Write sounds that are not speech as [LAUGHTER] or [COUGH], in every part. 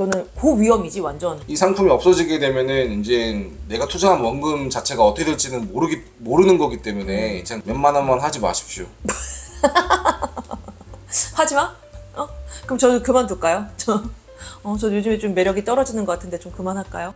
이거는 고위험이지 완전. 이 상품이 없어지게 되면은 이제 내가 투자한 원금 자체가 어떻게 될지는 모르기 모르는 거기 때문에 그냥 몇만 원만 하지 마십시오. [LAUGHS] 하지 마. 어? 그럼 저도 그만둘까요? [LAUGHS] 저, 어, 저 요즘에 좀 매력이 떨어지는 것 같은데 좀 그만할까요?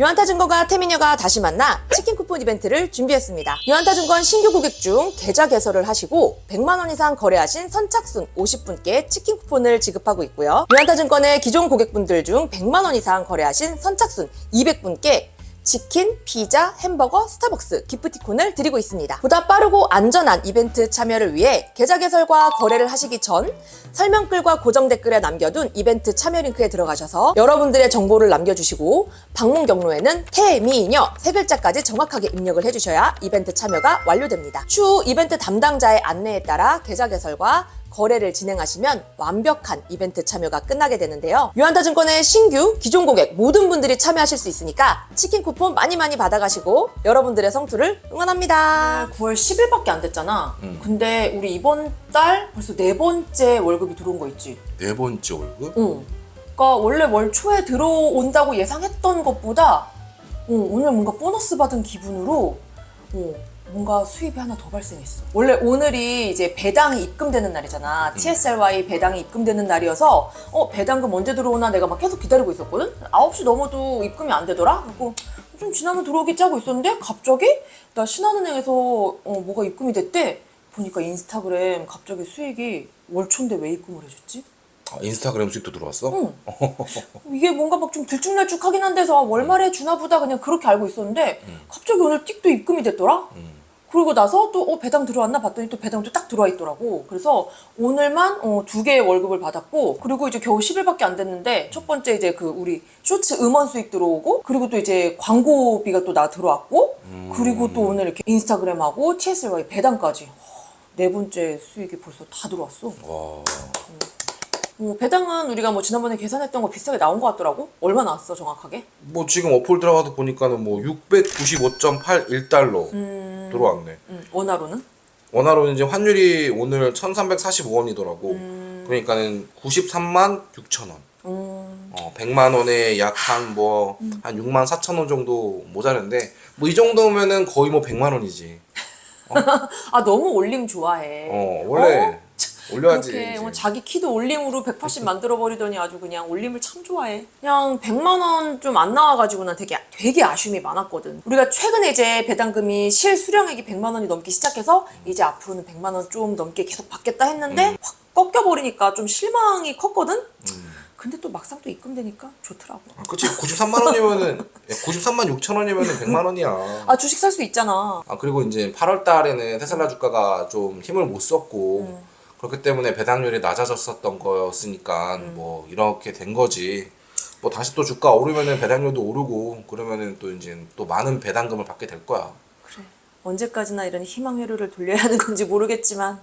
유한타증권과 태민여가 다시 만나 치킨 쿠폰 이벤트를 준비했습니다. 유한타증권 신규 고객 중 계좌 개설을 하시고 100만 원 이상 거래하신 선착순 50분께 치킨 쿠폰을 지급하고 있고요. 유한타증권의 기존 고객분들 중 100만 원 이상 거래하신 선착순 200분께 치킨, 피자, 햄버거, 스타벅스 기프티콘을 드리고 있습니다. 보다 빠르고 안전한 이벤트 참여를 위해 계좌 개설과 거래를 하시기 전 설명글과 고정 댓글에 남겨둔 이벤트 참여 링크에 들어가셔서 여러분들의 정보를 남겨주시고 방문 경로에는 태미녀 세 글자까지 정확하게 입력을 해주셔야 이벤트 참여가 완료됩니다. 추후 이벤트 담당자의 안내에 따라 계좌 개설과 거래를 진행하시면 완벽한 이벤트 참여가 끝나게 되는데요. 유한타증권의 신규, 기존 고객 모든 분들이 참여하실 수 있으니까 치킨 쿠폰 많이 많이 받아가시고 여러분들의 성투를 응원합니다. 9월 10일밖에 안 됐잖아. 근데 우리 이번 달 벌써 네 번째 월급이 들어온 거 있지? 네 번째 월급? 응. 그러니까 원래 월 초에 들어온다고 예상했던 것보다 어, 오늘 뭔가 보너스 받은 기분으로 어, 뭔가 수입이 하나 더 발생했어. 원래 오늘이 이제 배당이 입금되는 날이잖아. TSLY 배당이 입금되는 날이어서 어 배당금 언제 들어오나 내가 막 계속 기다리고 있었거든. 9시 넘어도 입금이 안 되더라. 그리고 좀 지나면 들어오겠지 하고 있었는데 갑자기 나 신한은행에서 어, 뭐가 입금이 됐대. 보니까 인스타그램 갑자기 수익이 월초인데 왜 입금을 해줬지? 아, 인스타그램 수익도 들어왔어? 응. [LAUGHS] 이게 뭔가 막 좀 들쭉날쭉하긴 한데서 월말에 주나 보다 그냥 그렇게 알고 있었는데 갑자기 오늘 띡도 입금이 됐더라. 그리고 나서 또 어, 배당 들어왔나 봤더니 또 배당도 딱 들어와 있더라고. 그래서 오늘만 어, 두 개의 월급을 받았고 그리고 이제 겨우 10일밖에 안 됐는데 첫 번째 이제 그 우리 쇼츠 음원 수익 들어오고 그리고 또 이제 광고비가 또 나 들어왔고 그리고 또 오늘 이렇게 인스타그램하고 TSLY 배당까지 네 번째 수익이 벌써 다 들어왔어. 와. 어, 배당은 우리가 뭐 지난번에 계산했던 거 비슷하게 나온 것 같더라고. 얼마 나왔어 정확하게? 뭐 지금 어플 들어가서 보니까는 뭐 695.81달러 들어왔네. 음, 원화로는? 원화로는 이제 환율이 오늘 1,345원이더라고. 그러니까는 93만 6천 원. 음, 어, 100만 원에 약 한 뭐한 6만 4천 원 정도 모자른데 뭐 이 정도면은 거의 뭐 100만 원이지. [LAUGHS] 아 너무 올림 좋아해. 어, 원래 올려야지. 이제. 뭐 자기 키도 올림으로 180 만들어 버리더니 아주 그냥 올림을 참 좋아해. 그냥 100만 원 좀 안 나와가지고 난 되게 되게 아쉬움이 많았거든. 우리가 최근에 이제 배당금이 실 수령액이 100만 원이 넘기 시작해서 이제 앞으로는 100만 원 좀 넘게 계속 받겠다 했는데 확 꺾여 버리니까 좀 실망이 컸거든. 근데 또 막상 또 입금되니까 좋더라고. 아, 그치 93만 원이면은 93만 6천 원이면은 100만 원이야. 아 주식 살 수 있잖아. 아 그리고 이제 8월 달에는 테슬라 주가가 좀 힘을 못 썼고 그렇기 때문에 배당률이 낮아졌었던 거였으니까 뭐 이렇게 된 거지. 뭐 다시 또 주가 오르면은 배당률도 오르고 그러면은 또 이제 또 많은 배당금을 받게 될 거야. 그래. 언제까지나 이런 희망 회로를 돌려야 하는 건지 모르겠지만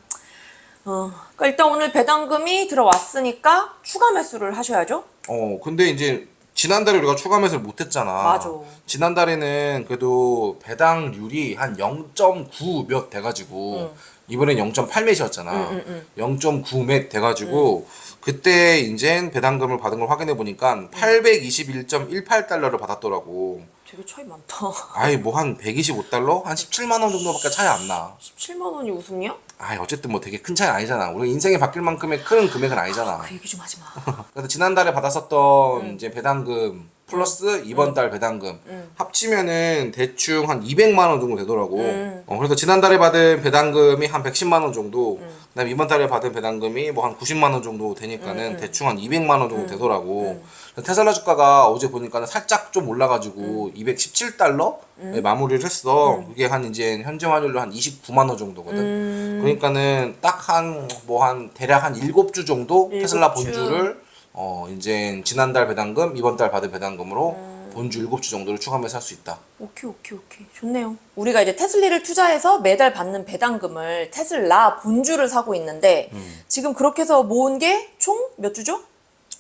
어, 그러니까 일단 오늘 배당금이 들어왔으니까 추가 매수를 하셔야죠. 어 근데 이제 지난달에 우리가 추가 매수를 못 했잖아. 맞아. 지난달에는 그래도 배당률이 한 0.9 몇 돼가지고 이번엔 0.8 몇이었잖아. 응, 응, 0.9몇 돼가지고 그때 이제 배당금을 받은 걸 확인해 보니까 821.18달러를 받았더라고. 되게 차이 많다. [LAUGHS] 아이 뭐 한 125달러? 한 17만 원 정도밖에 차이 안 나. 17만 원이 우승이야? 아이 어쨌든 뭐 되게 큰 차이 아니잖아. 우리 인생이 바뀔 만큼의 큰 금액은 아니잖아. 그 얘기 좀 하지 마. [LAUGHS] 그래서 지난달에 받았었던 이제 배당금 플러스 이번 달 배당금 합치면은 대충 한 200만 원 정도 되더라고. 어, 그래서 지난달에 받은 배당금이 한 110만 원 정도, 그다음에 이번 달에 받은 배당금이 뭐 한 90만 원 정도 되니까는 대충 한 200만 원 정도 되더라고. 테슬라 주가가 어제 보니까는 살짝 좀 올라가지고 217달러? 에 마무리를 했어. 그게 한 이제 현재 환율로 한 29만 원 정도거든. 그러니까는 딱 한 뭐 한 대략 한 7주 정도 테슬라 일곱 주. 본주를 어 이제 지난달 배당금 이번 달 받은 배당금으로 본주 7주 정도를 추가하면서 살 수 있다. 오케이 오케이 오케이 좋네요. 우리가 이제 테슬리를 투자해서 매달 받는 배당금을 테슬라 본주를 사고 있는데 지금 그렇게 해서 모은 게 총 몇 주죠?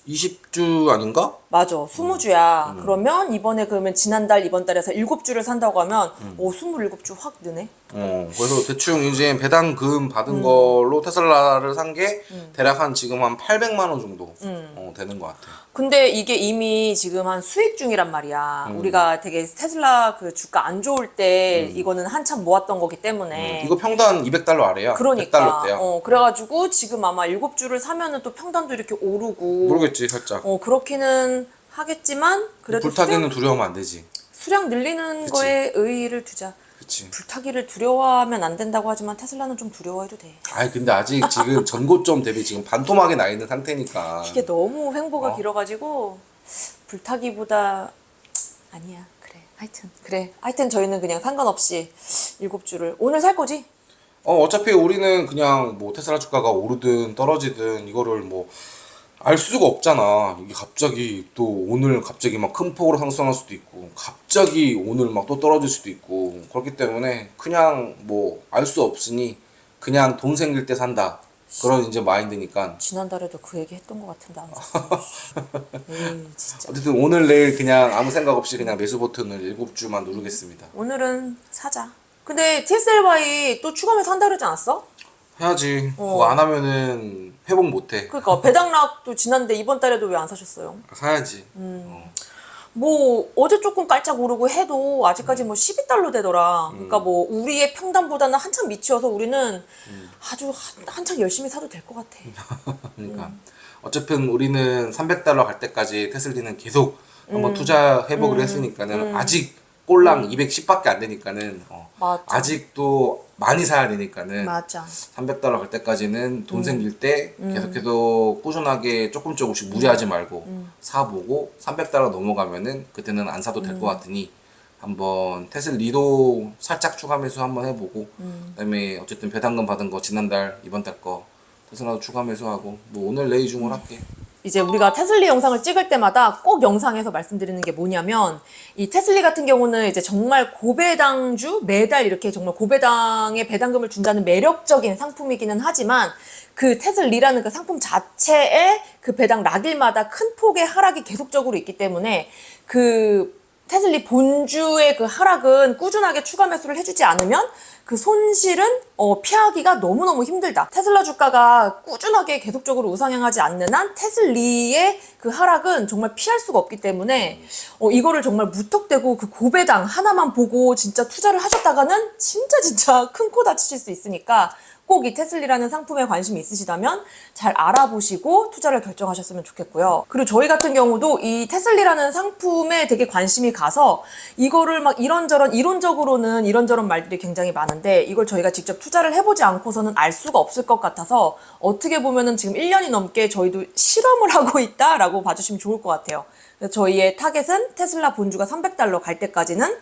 20주 아닌가? 맞아, 20주야. 그러면 이번에 그러면 지난달 이번 달에서 7주를 산다고 하면 오 27주 확 느네. 어, 그래서 대충 이제 배당금 음. 받은 걸로 테슬라를 산 게 대략 한 지금 한 800만 원 정도 음. 어, 되는 것 같아요. 근데 이게 이미 지금 한 수익 중이란 말이야. 음. 우리가 되게 테슬라 그 주가 안 좋을 때 이거는 한참 모았던 거기 때문에. 음. 이거 평단 200달러 아래야. 그러니까. 100달러 대야. 어, 그래가지고 지금 아마 일곱 주를 사면은 또 평단도 이렇게 오르고. 모르겠지 살짝. 어, 그렇기는 하겠지만 그래도 불타기는 수량, 두려우면 안 되지. 수량 늘리는 그치. 거에 의의를 두자. 그치. 불타기를 두려워하면 안 된다고 하지만 테슬라는 좀 두려워해도 돼. 아이 근데 아직 지금 전고점 대비 지금 반토막에 나 있는 상태니까. 이게 너무 횡보가 어? 길어가지고 불타기보다 아니야. 그래. 하여튼 그래. 하여튼 저희는 그냥 상관없이 일곱 주를 오늘 살 거지? 어 어차피 우리는 그냥 뭐 테슬라 주가가 오르든 떨어지든 이거를 뭐 알 수가 없잖아. 이게 갑자기 또 오늘 갑자기 막 큰 폭으로 상승할 수도 있고 갑자기 오늘 막 또 떨어질 수도 있고 그렇기 때문에 그냥 뭐 알 수 없으니 그냥 돈 생길 때 산다. 그런 이제 마인드니까 지난달에도 그 얘기 했던 것 같은데 안. [LAUGHS] 에이 진짜. 어쨌든 오늘 내일 그냥 아무 생각 없이 그냥 매수 버튼을 일곱 주만 누르겠습니다. 오늘은 사자. 근데 TSLY 또 추가면 산다 그러지 않았어? 해야지. 어. 그거 안 하면은 회복 못 해. 그러니까 배당락도 지난데 이번 달에도 왜 안 사셨어요? 사야지. 뭐 어제 조금 깔짝 오르고 해도 아직까지 뭐 12달러 되더라. 그러니까 뭐 우리의 평단보다는 한참 미치어서 우리는 아주 한, 한창 열심히 사도 될 것 같아. [LAUGHS] 그러니까 음. 어차피 우리는 300달러 갈 때까지 테슬리는 계속 음. 한번 투자 회복을 했으니까는 아직 꼴랑 210밖에 안 되니까는 어, 맞아. 아직도 많이 사야 되니까는 맞아. 300달러 갈 때까지는 음. 돈 생길 때 계속해서 꾸준하게 조금 조금씩 무리하지 말고 음. 사보고 300달러 넘어가면은 그때는 안 사도 음. 될것 같으니 한번 테슬 리도 살짝 추가 매수 한번 해보고 음. 그다음에 어쨌든 배당금 받은 거 지난달 이번 달 거 테슬라도 추가 매수하고 뭐 오늘 내일 중을 할게 이제 우리가 테슬리 영상을 찍을 때마다 꼭 영상에서 말씀드리는 게 뭐냐면 이 테슬리 같은 경우는 이제 정말 고배당주 매달 이렇게 정말 고배당의 배당금을 준다는 매력적인 상품이기는 하지만 그 테슬리라는 그 상품 자체의 그 배당 락일마다 큰 폭의 하락이 계속적으로 있기 때문에 그 테슬리 본주의 그 하락은 꾸준하게 추가 매수를 해주지 않으면 그 손실은 어, 피하기가 너무너무 힘들다. 테슬라 주가가 꾸준하게 계속적으로 우상향하지 않는 한 테슬리의 그 하락은 정말 피할 수가 없기 때문에 어, 이거를 정말 무턱대고 그 고배당 하나만 보고 진짜 투자를 하셨다가는 진짜 진짜 큰 코 다치실 수 있으니까 꼭 이 테슬리라는 상품에 관심이 있으시다면 잘 알아보시고 투자를 결정하셨으면 좋겠고요. 그리고 저희 같은 경우도 이 테슬리라는 상품에 되게 관심이 가서 이거를 막 이런저런 이론적으로는 이런저런 말들이 굉장히 많은데 이걸 저희가 직접 투자를 해보지 않고서는 알 수가 없을 것 같아서 어떻게 보면은 지금 1년이 넘게 저희도 실험을 [LAUGHS] 하고 있다라고 봐주시면 좋을 것 같아요. 저희의 타겟은 테슬라 본주가 300달러 갈 때까지는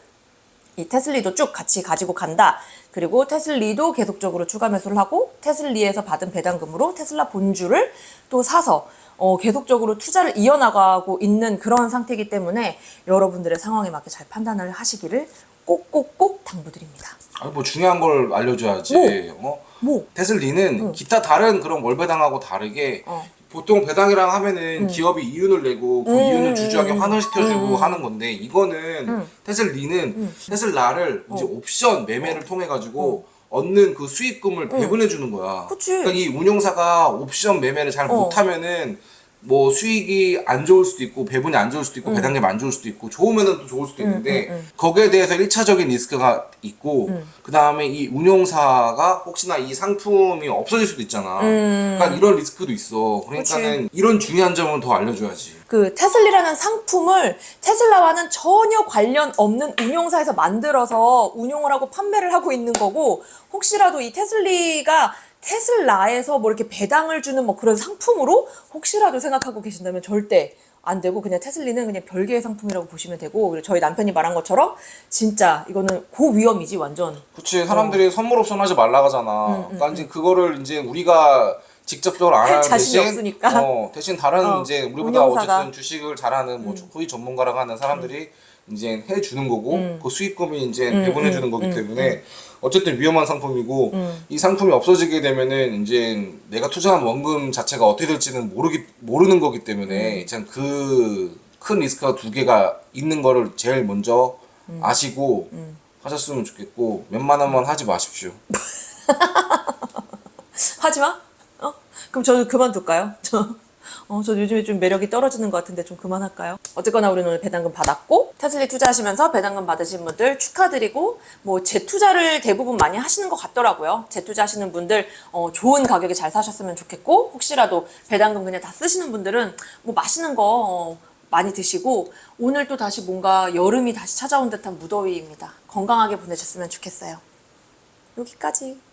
이 테슬리도 쭉 같이 가지고 간다. 그리고 테슬리도 계속적으로 추가 매수를 하고 테슬리에서 받은 배당금으로 테슬라 본주를 또 사서 어, 계속적으로 투자를 이어나가고 있는 그런 상태이기 때문에 여러분들의 상황에 맞게 잘 판단을 하시기를 꼭꼭꼭 당부드립니다. 아니 뭐 중요한 걸 알려줘야지 어? 뭐? 테슬리는 기타 다른 그런 월배당하고 다르게 어. 보통 배당이랑 하면은 기업이 이윤을 내고 그 음, 이윤을 음, 주주에게 음, 환원시켜주고 하는 건데 이거는 테슬리는 테슬라를 어. 이제 옵션 매매를 통해 가지고 얻는 그 수익금을 배분해 주는 거야. 그치. 그러니까 이 운용사가 옵션 매매를 잘 어. 못하면은 뭐 수익이 안 좋을 수도 있고 배분이 안 좋을 수도 있고 배당금이 안 좋을 수도 있고 좋으면은 또 좋을 수도 있는데 거기에 대해서 1차적인 리스크가 있고 그 다음에 이 운용사가 혹시나 이 상품이 없어질 수도 있잖아. 그러니까 이런 리스크도 있어. 그러니까는 이런 중요한 점은 더 알려줘야지. 그 테슬리라는 상품을 테슬라와는 전혀 관련 없는 운용사에서 만들어서 운용을 하고 판매를 하고 있는 거고 혹시라도 이 테슬리가 테슬라에서 뭐 이렇게 배당을 주는 뭐 그런 상품으로 혹시라도 생각하고 계신다면 절대 안 되고 그냥 테슬리는 그냥 별개의 상품이라고 보시면 되고 그리고 저희 남편이 말한 것처럼 진짜 이거는 고위험이지 완전 그치 사람들이 선물 옵션 하지 말라 하잖아. 그러니까 이제 그거를 이제 우리가 직접적으로 안 하는 자신이 대신 없으니까. 어, 대신 다른 어, 이제 우리보다 운용사가. 음. 어쨌든 주식을 잘하는 뭐 거의 전문가라고 하는 사람들이 이제 해 주는 거고 음. 그 수익금이 이제 배분해 주는 거기 때문에 음. 어쨌든 위험한 상품이고 이 상품이 없어지게 되면은 이제 내가 투자한 원금 자체가 어떻게 될지는 모르기 모르는 거기 음. 때문에 참그 큰 리스크가 두 개가 있는 거를 제일 먼저 음. 아시고 하셨으면 좋겠고 원만 하지 마십시오. [LAUGHS] 하지 마. 어? 그럼 저는 그만둘까요? 저, 어, 저 요즘에 좀 매력이 떨어지는 것 같은데 좀 그만할까요? 어쨌거나 우리는 오늘 배당금 받았고 테슬리 투자하시면서 배당금 받으신 분들 축하드리고 뭐 재투자를 대부분 많이 하시는 것 같더라고요. 재투자하시는 분들 어, 좋은 가격에 잘 사셨으면 좋겠고 혹시라도 배당금 그냥 다 쓰시는 분들은 뭐 맛있는 거 어, 많이 드시고 오늘 또 다시 뭔가 여름이 다시 찾아온 듯한 무더위입니다. 건강하게 보내셨으면 좋겠어요. 여기까지.